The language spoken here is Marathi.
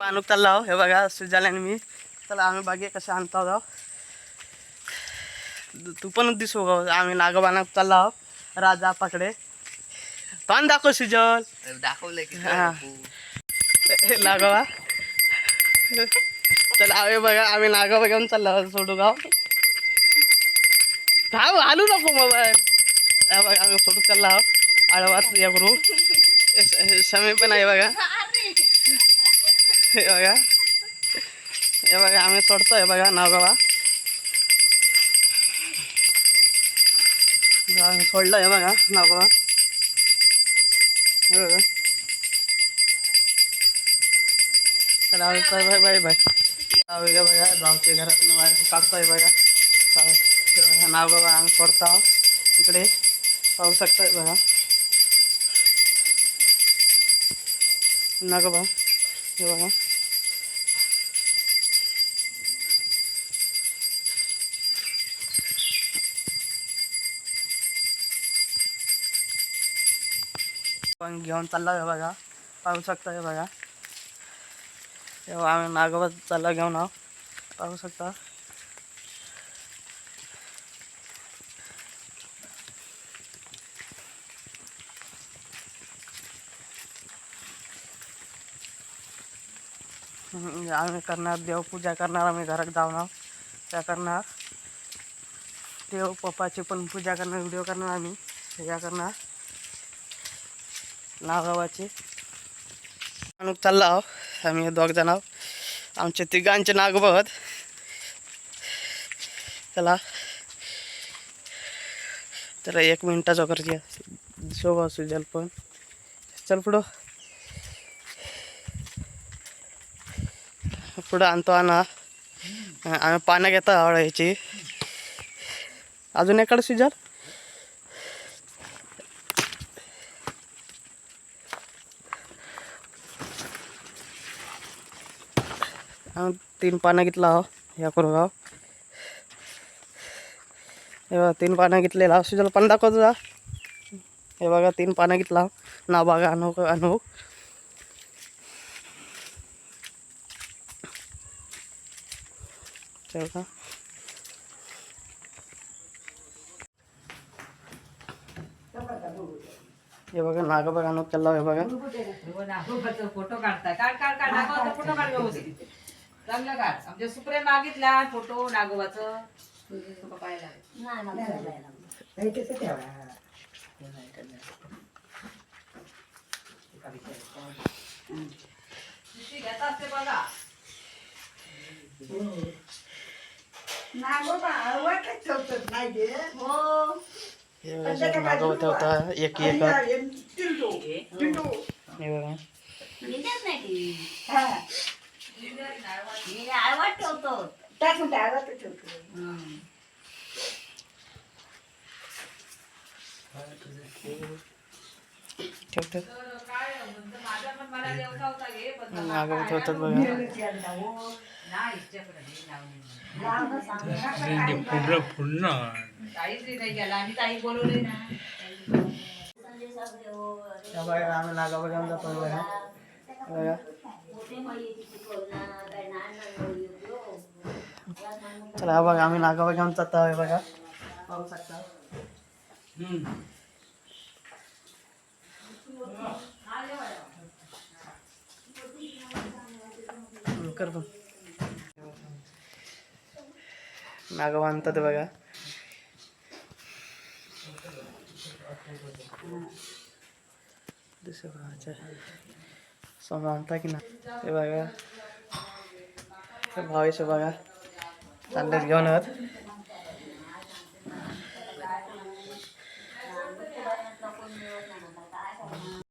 पाणूक चालला हे बघा सुजाल्याने मी. चला आम्ही बागे कसे आणतो जाऊ. तू पण दिसू गं आम्ही नागोबानाक चालला आहो राजा पाकडे. पान दाखव सुजल दाखवलंय की हा. नागोबा. चला आम्ही बघा आम्ही नागोबा घेऊन चाललो आहोत सोडू गाव धाव हालू नको मोबाईल. बघा आम्ही सोडू चालला आहोत. आळवाच या करू समय पण आहे बघा. हे बघा. हे बघा आम्ही सोडतोय बघा नागोबा आम्ही सोडलं हे बघा नागोबा हे बघा. Bye bye bye. आम्ही हे बघा गावच्या घरातून बाहेर काढतोय बघा. चा- बघा नागोबा आम्ही सोडतो. आहोत. तिकडे पाहू शकतोय बघा. नागोबा हे बघा. पण घेऊन चालला आहे बघा. पाहू शकता हे बघा. तेव्हा आम्ही नागोबा चालला घेऊन आहो. पाहू शकता. आम्ही करणार देवपूजा करणार आम्ही घरात जाऊन आहो. त्या करणार. देव पप्पाची पण पूजा करणार व्हिडिओ करणार आम्ही. पूजा करणार. नागावाचे. आणि चालला आहो. आम्ही दोघ जण आहो. तिघांचे नागबत चला. तर एक मिनटाचा करते शोभा सुजल पण. चल पुढं. पुढं आणतो आणा. आम्ही पानं घेतो ह्याची अजून एकडे सुजल? तीन पानं घेतला हो या करू गाव हे बघा तीन पानं घेतलेला सुजाला पण दाखवतो जा हे बघा तीन पानं घेतला ना बघा आणू आणू? चल हे बघा नाग बघा आणू चालला हे बघा. हो हो, हो, फोटो काढता काढ काढ काढ फोटो काढ चांगलं काढ आमच्या सुप्रे मागितला फोटो नागोबाचं तुका पाहायला पिशवी घेता असते बघा हे एक एक हे बघा तर काय म्हणजे माझा पण मला देवचा होता घे पण नागा होतात बघा नाही हिच्याकडे हे लावून दे. काहीच नाही गेला आणि ताई बोलवले ना त्या बघा आम्ही नागा बघा जातो बघा बघा चला बघा आम्ही नागा बघा तळ आहे बघा. पाहू शकता करतो नागा बांधतात बघा. दिसत बघा अच्छा आणता की ना हे बघा. हे भावेश बघा. चाललेत घेऊन येत